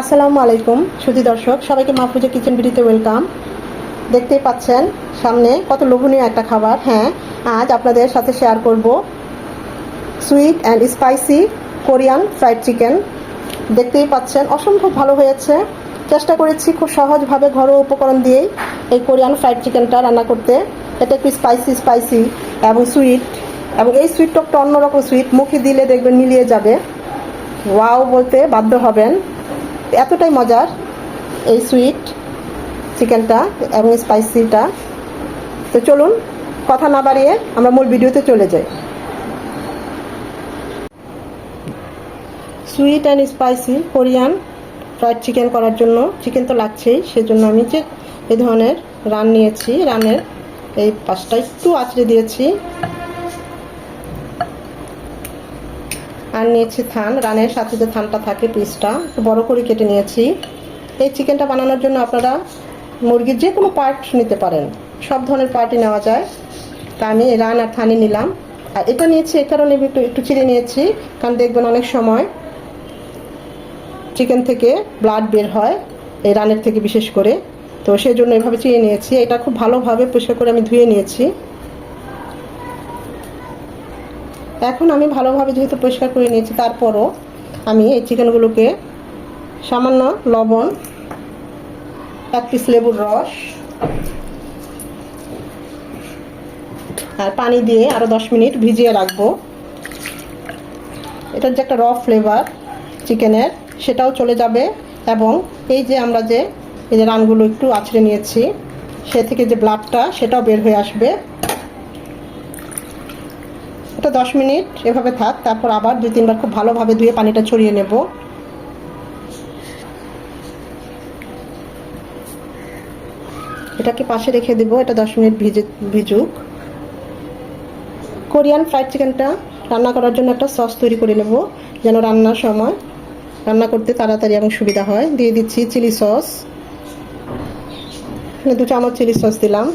আসসালামু আলাইকুম, সুধী দর্শক। সবাইকে মাহফুজা কিচেন বিডিতে ওয়েলকাম। দেখতেই পাচ্ছেন, সামনে কত লোভনীয় একটা খাবার। হ্যাঁ আজ আপনাদের সাথে শেয়ার করব sweet and spicy Korean fried chicken. দেখতেই পাচ্ছেন, অসম্ভব ভালো হয়েছে। চেষ্টা করেছি খুব সহজভাবে ঘরোয়া উপকরণ দিয়েই এই কোরিয়ান ফ্রাইড চিকেনটা রান্না করতে। এটা একটু স্পাইসি স্পাইসি এবং সুইট। এবং এই সুইটটা একটা অন্যরকম সুইট। মুখে দিলে দেখবেন মিলিয়ে যাবে। ওয়াও বলতে বাধ্য হবেন। এতটাই মজার এই সুইট চিকেনটা এবং স্পাইসিটা তো চলুন, কথা না বাড়িয়ে আমরা মূল ভিডিওতে চলে যাই। Sweet and spicy Korean fried chicken করার জন্য চিকেন তো লাগছেই, সেজন্য আমি যে এই ধরনের রান নিয়েছি, রানের এই পাশটা একটু আঁচড়ে দিয়েছি। আর নিয়েছি থান রানের সাথে যে থানটা থাকে পিসটা একটু বড় করে কেটে নিয়েছি। এই চিকেনটা বানানোর জন্য আপনারা মুরগির যে কোনো পার্ট নিতে পারেন। সব ধরনের পার্টই নেওয়া যায়। তা আমি রান আর থানি নিলাম। আর এটা নিয়েছি এ কারণে একটু একটু চিড়ে নিয়েছি, কারণ দেখবেন অনেক সময় চিকেন থেকে ব্লাড বের হয় এই রানের থেকে বিশেষ করে। তো সেই জন্য এভাবে চিড়ে নিয়েছি। এটা খুব ভালোভাবে পরিষ্কার করে আমি ধুয়ে নিয়েছি। এখন আমি ভালোভাবে যেহেতু পরিষ্কার করে নিয়েছি, তারপরও আমি এই চিকেনগুলোকে সামান্য লবণ, এক পিস লেবুর রস আর পানি দিয়ে আরও দশ মিনিট ভিজিয়ে রাখব। এটার যে একটা র ফ্লেভার চিকেনের, সেটাও চলে যাবে এবং এই যে আমরা যে, এই যে রানগুলো একটু আছড়ে নিয়েছি, সে থেকে যে ব্লাডটা সেটাও বের হয়ে আসবে। দশ মিনিট এভাবে থাক, তারপর আবার দুই তিনবার খুব ভালোভাবে ধুয়ে পানিটা ছড়িয়ে নেব। এটাকে পাশে রেখে দেবো, এটা দশ মিনিট ভিজে, ভিজুক। কোরিয়ান ফ্রাইড চিকেনটা রান্না করার জন্য একটা সস তৈরি করে নেব, যেন রান্নার সময় রান্না করতে তাড়াতাড়ি এবং সুবিধা হয়। দিয়ে দিচ্ছি চিলি সস। দু চামচ চিলি সস দিলাম।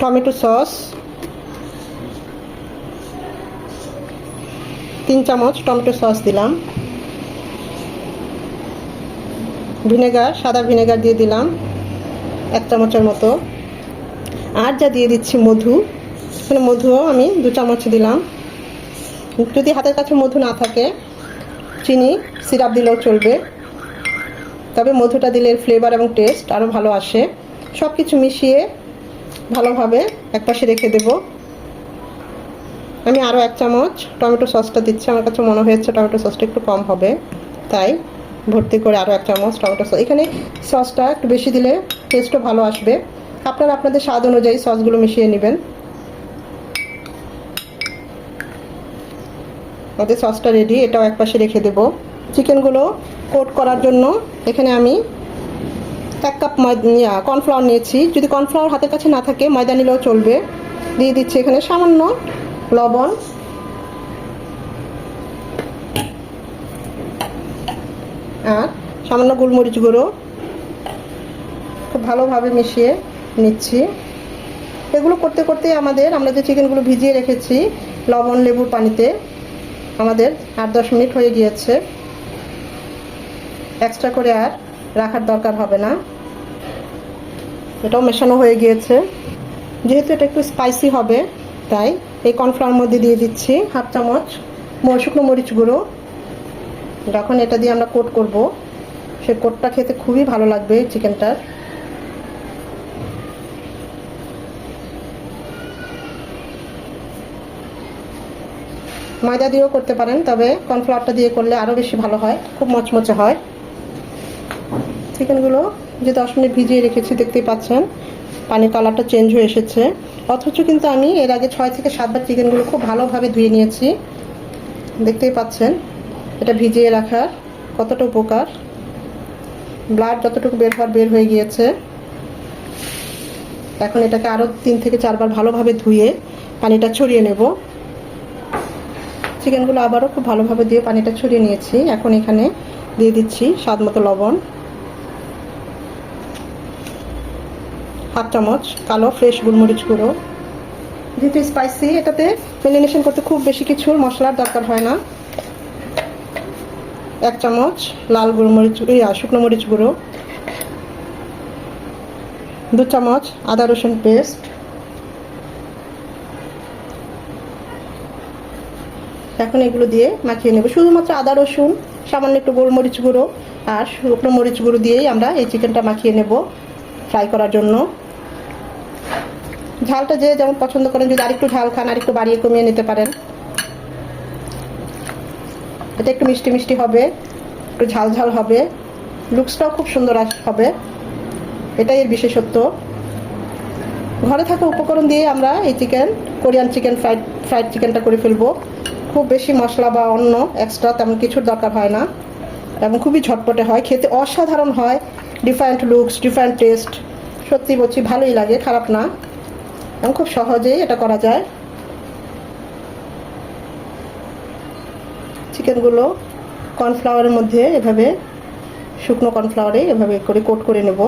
Tomato sauce. তিন চামচ টমেটো সস দিলাম। ভিনেগার, সাদা ভিনেগার দিয়ে দিলাম এক চামচের মতো। আর যা দিয়ে দিচ্ছি মধু, এখানে মধুও আমি দু চামচ দিলাম। যদি হাতের কাছে মধু না থাকে, চিনি, সিরাপ দিলেও চলবে। তবে মধুটা দিলে ফ্লেভার এবং টেস্ট আরও ভালো আসে। সব কিছু মিশিয়ে ভালোভাবে একপাশে রেখে দেবো। আমি আরও এক চামচ টমেটো সসটা দিচ্ছি। আমার কাছে মনে হয়েছে টমেটো সসটা একটু কম হবে। তাই ভর্তি করে আরও এক চামচ টমেটো সস। এখানে সসটা একটু বেশি দিলে টেস্টও ভালো আসবে। আপনারা আপনাদের স্বাদ অনুযায়ী সসগুলো মিশিয়ে নেবেন। আমাদের সসটা রেডি এটাও এক পাশে রেখে দেব। চিকেনগুলো কোট করার জন্য এখানে আমি এক কাপ কর্নফ্লাওয়ার নিয়েছি। যদি কর্নফ্লাওয়ার হাতের কাছে না থাকে, ময়দা নিলেও চলবে। দিয়ে দিচ্ছি এখানে সামান্য লবণ। আর সামান্য গোলমরিচ গুঁড়ো। খুব ভালোভাবে মিশিয়ে নিচ্ছি। এগুলো করতে করতে আমাদের, আমরা যে চিকেনগুলো ভিজিয়ে রেখেছি লবণ, লেবুর পানিতে, আমাদের আট দশ মিনিট হয়ে গিয়েছে। এক্সট্রা করে আর রাখার দরকার হবে না। এটাও মেশানো হয়ে গিয়েছে। যেহেতু এটা একটু স্পাইসি হবে, তাই এই কর্নফ্লাওয়ার মধ্যে দিয়ে দিচ্ছি হাফ চামচ শুকনো মরিচ গুঁড়ো। যখন এটা দিয়ে আমরা কোট করব। সে কোটটা খেতে খুবই ভালো লাগবে চিকেনটার। ময়দা দিয়েও করতে পারেন, তবে কর্নফ্লাওয়ারটা দিয়ে করলে আরও বেশি ভালো হয়, খুব মচমচে হয়। চিকেনগুলো যে দশ মিনিট ভিজিয়ে রেখেছি, দেখতেই পাচ্ছেন। পানির কালারটা চেঞ্জ হয়ে এসেছে। অথচ কিন্তু আমি এর আগে ছয় থেকে সাতবার চিকেনগুলো খুব ভালোভাবে ধুয়ে নিয়েছি। দেখতেই পাচ্ছেন, এটা ভিজিয়ে রাখার কতটা উপকার। ব্লাড যতটুকু বের হওয়ার বের হয়ে গিয়েছে। এখন এটাকে আরও তিন থেকে চারবার ভালোভাবে ধুয়ে পানিটা ছড়িয়ে নেব। চিকেনগুলো আবারও খুব ভালোভাবে দিয়ে পানিটা ছড়িয়ে নিয়েছি। এখন এখানে দিয়ে দিচ্ছি স্বাদ মতো লবণ। হাফ চামচ, কালো ফ্রেশ গোলমরিচ গুঁড়ো। যেহেতু স্পাইসি এটাতে মেরিনেশন করতে খুব বেশি কিছু মশলার দরকার হয় না। এক চামচ লাল গুঁড়ো মরিচ ইয়া শুকনো মরিচ গুঁড়ো। দু চামচ আদা রসুন পেস্ট এখন এগুলো দিয়ে মাখিয়ে নেব। শুধুমাত্র আদা রসুন, সামান্য একটু গোলমরিচ গুঁড়ো আর শুকনো মরিচ গুঁড়ো দিয়েই আমরা এই চিকেনটা মাখিয়ে নেব ফ্রাই করার জন্য। ঝালটা যে যেমন পছন্দ করেন, যদি আরেকটু ঝাল খান, আরেকটু বাড়িয়ে কমিয়ে নিতে পারেন। এটা একটু মিষ্টি মিষ্টি হবে, একটু ঝাল ঝাল হবে। লুকসটাও খুব সুন্দর হবে। এটাই এর বিশেষত্ব। ঘরে থাকা উপকরণ দিয়ে আমরা এই chicken, Korean chicken, fried fried চিকেনটা করে ফেলব। খুব বেশি মশলা বা অন্য এক্সট্রা তেমন কিছুর দরকার হয় না। এবং খুবই ঝটপটে হয়, খেতে অসাধারণ হয়। ডিফারেন্ট লুকস ডিফারেন্ট টেস্ট সত্যি বলছি, ভালোই লাগে, খারাপ না। এবং খুব সহজেই এটা করা যায়। চিকেনগুলো কর্নফ্লাওয়ারের মধ্যে এভাবে, শুকনো কর্নফ্লাওয়ারে এভাবে করে কোট করে নেব।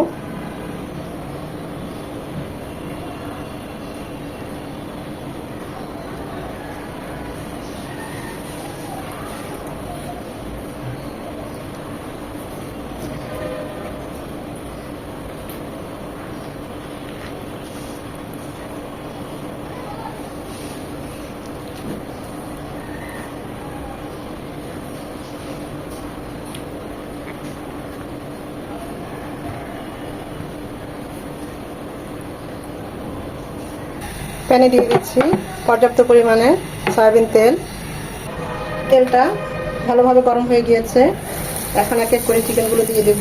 প্যানে দিয়ে দিচ্ছি পর্যাপ্ত পরিমাণে সয়াবিন তেল। তেলটা ভালোভাবে গরম হয়ে গিয়েছে। এখন এক এক করে চিকেনগুলো দিয়ে দেব।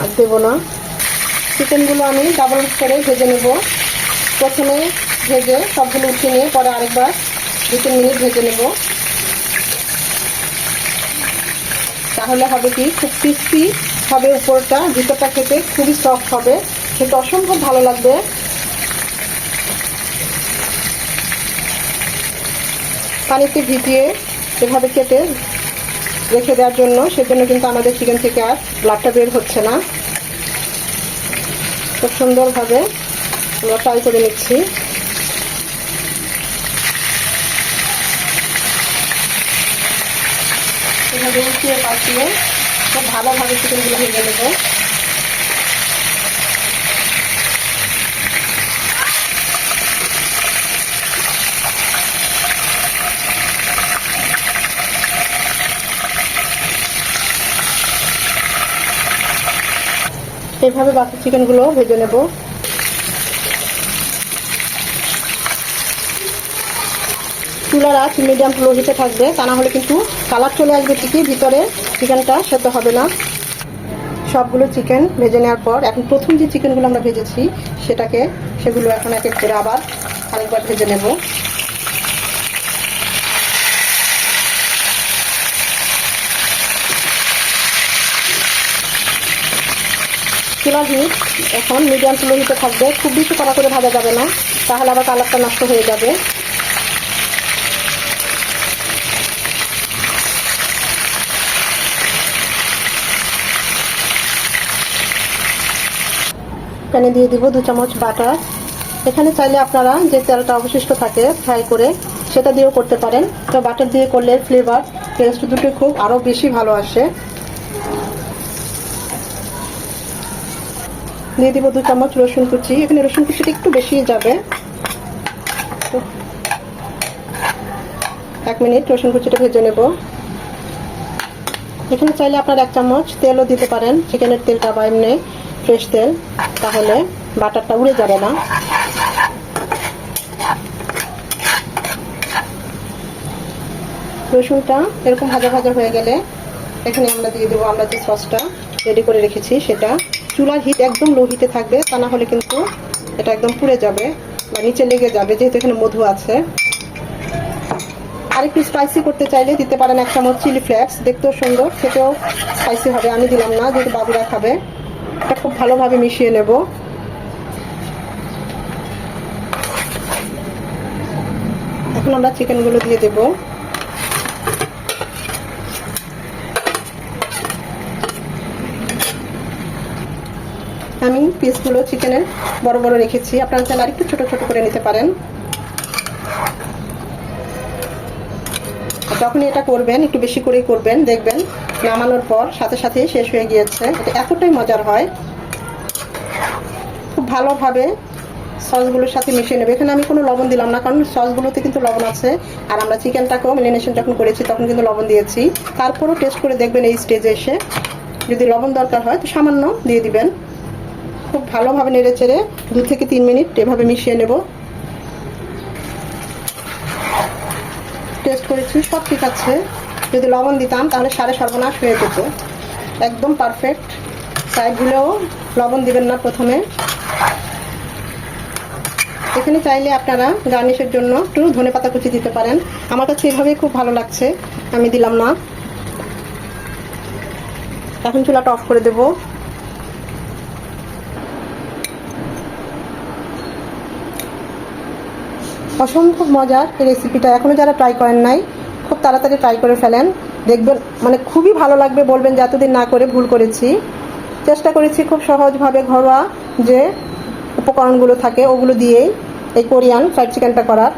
আর দেবো না। চিকেনগুলো আমি ডাবল করে ভেজে নেব। প্রথমে ভেজে সবগুলো উঠিয়ে নিয়ে পরে আরেকবার দু তিন মিনিট ভেজে নেব। তাহলে হবে কি খুব ক্রিস্পি হবে উপরটা, ভিতরটা খেতে খুবই সফট হবে। খেতে অসম্ভব ভালো লাগবে। পানিতে ভিজিয়ে এভাবে কেটে রেখে দেওয়ার জন্য, সেজন্য কিন্তু আমাদের চিকেন থেকে আর ব্লাডটা বের হচ্ছে না। খুব সুন্দরভাবে আমরা ফ্রাই করে নিচ্ছি। এভাবে উঠিয়ে পাঠিয়ে খুব ভালোভাবে চিকেনগুলো ভেজে নেব এইভাবে বাকি চিকেনগুলো ভেজে নেব। চুলার মিডিয়াম লো হিটে থাকবে, তা না হলে কিন্তু কালার চলে আসবে ঠিকই ভিতরে। চিকেনটা সেদ্ধ হবে না। সবগুলো চিকেন ভেজে নেওয়ার পর এখন প্রথম যে চিকেনগুলো আমরা ভেজেছি, সেটাকে সেগুলো এখন এক এক করে আবার আরেকবার ভেজে নেব। হিট এখন মিডিয়াম চুলো হিটে থাকবে। খুব বেশি কড়া করে ভাজা যাবে না, তাহলে আবার কালারটা নষ্ট হয়ে যাবে। প্যানে দিয়ে দিব, দু চামচ বাটার। এখানে চাইলে আপনারা যে তেলটা অবশিষ্ট থাকে, ফ্রাই করে সেটা দিয়েও করতে পারেন। তো বাটার দিয়ে করলে ফ্লেভার টেস্ট দুটো খুব আরও বেশি ভালো আসে। দিয়ে দিব দু চামচ রসুন কুচি। এখানে রসুন কুচিটা একটু বেশি যাবে। এক মিনিট রসুন কুচিটা ভেজে নেব। এখানে চাইলে আপনারা এক চামচ তেলও দিতে পারেন, চিকেনের তেলটা বা এমনি। ফ্রেশ তেল, তাহলে বাটারটা উড়ে যাবে না। রসুনটা এরকম ভাজা ভাজা হয়ে গেলে এখানে আমরা দিয়ে দেবো, আমরা যে সসটা রেডি করে রেখেছি সেটা। চুলার হিট একদম লো হিটে থাকবে, তা না হলে কিন্তু এটা একদম পুড়ে যাবে বা নিচে লেগে যাবে, যেহেতু এখানে মধু আছে। আর একটু স্পাইসি করতে চাইলে দিতে পারেন এক চামচ চিলি ফ্লেক্স দেখতেও সুন্দর, খেতেও স্পাইসি হবে, আমি দিলাম না, যেহেতু বাবুরা খাবে। এটা খুব ভালোভাবে মিশিয়ে নেব। এখন আমরা চিকেনগুলো দিয়ে দেব। আমি পিসগুলো চিকেনের বড় বড় রেখেছি। আপনারা চাইলে আরেকটু ছোট ছোট করে নিতে পারেন। যখনই এটা করবেন, একটু বেশি করেই করবেন, দেখবেন নামানোর পর সাথে সাথে শেষ হয়ে গিয়েছে। এটা এতটাই মজার হয়। খুব ভালোভাবে সসগুলোর সাথে মিশিয়ে নেবে। এখানে আমি কোনো লবণ দিলাম না, কারণ সসগুলোতে কিন্তু লবণ আছে। আর আমরা চিকেনটাকেও মেরিনেশন যখন করেছি, তখন কিন্তু লবণ দিয়েছি। তারপরও টেস্ট করে দেখবেন এই স্টেজে এসে। যদি লবণ দরকার হয়, তো সামান্য দিয়ে দিবেন। খুব ভালোভাবে নেড়ে চেড়ে দু থেকে তিন মিনিট এভাবে মিশিয়ে নেব। টেস্ট করেছি, সব ঠিক আছে। যদি লবণ দিতাম, তাহলে সাড়ে সর্বনাশ হয়ে যেত। একদম পারফেক্ট সাইডগুলোও লবণ দিবেন না প্রথমে। এখানে চাইলে আপনারা গার্নিশের জন্য একটু ধনে পাতা কুচি দিতে পারেন। আমার কাছে এভাবেই খুব ভালো লাগছে। আমি দিলাম না। এখন চুলাটা অফ করে দেব। অসম্ভব মজার এই রেসিপিটা এখনও যারা ট্রাই করেন নাই তাড়াতাড়ি ট্রাই করে ফেলেন। দেখবেন মানে খুবই ভালো লাগবে বলবেন যে এতদিন না করে ভুল করেছি। চেষ্টা করেছি খুব সহজভাবে ঘরোয়া যে উপকরণগুলো থাকে, ওগুলো দিয়েই এই কোরিয়ান ফ্রাইড চিকেনটা করার।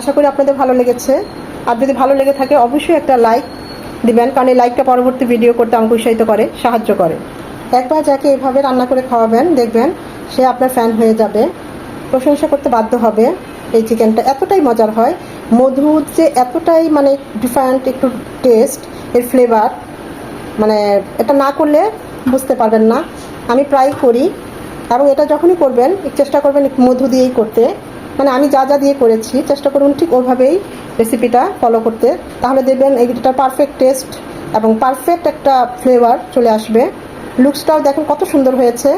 আশা করি আপনাদের ভালো লেগেছে। আর যদি ভালো লেগে থাকে, অবশ্যই একটা লাইক দিবেন, কারণ এই লাইকটা পরবর্তী ভিডিও করতে আমাকে উৎসাহিত করে, সাহায্য করে। একবার যাকে এভাবে রান্না করে খাওয়াবেন, দেখবেন সে আপনার ফ্যান হয়ে যাবে। প্রশংসা করতে বাধ্য হবে এই চিকেনটা। এতটাই মজার হয়। মধুর যে এতটাই মানে ডিফারেন্ট একটু টেস্ট এর ফ্লেভার মানে এটা না করলে বুঝতে পারবেন না। আমি প্রায় করি এবং এটা যখনই করবেন চেষ্টা করবেন মধু দিয়েই করতে। মানে আমি যা যা দিয়ে করেছি, চেষ্টা করুন ঠিক ওইভাবেই রেসিপিটা ফলো করতে। তাহলে দেখবেন এইটার পারফেক্ট টেস্ট এবং পারফেক্ট একটা ফ্লেভার চলে আসবে। লুকসটাও দেখেন কত সুন্দর হয়েছে।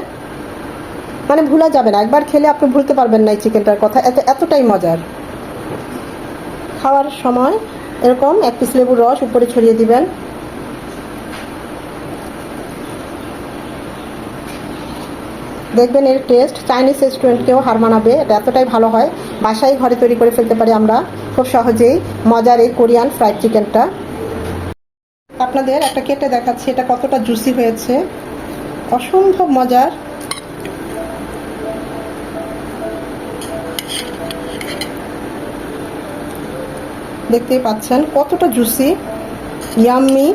মানে ভুলা যাবে না। একবার খেলে আপনি ভুলতে পারবেন না এই চিকেনটার কথা। এত, এতটাই মজার। খাওয়ার সময় এরকম এক পিস লেবুর রস উপরে ছড়িয়ে দিবেন। দেখবেন এর টেস্ট চাইনিজ রেস্টুরেন্টকেও হার মানাবে। এটা এতটাই ভালো হয়। বাসায় ঘরে তৈরি করে ফেলতে পারি আমরা খুব সহজেই মজার এই কোরিয়ান ফ্রাইড চিকেনটা আপনাদের একটা কেটে দেখাচ্ছি, এটা কতটা জুসি হয়েছে। অসম্ভব মজার। দেখতেই পাচ্ছেন কতটা জুসি ইয়াম্মি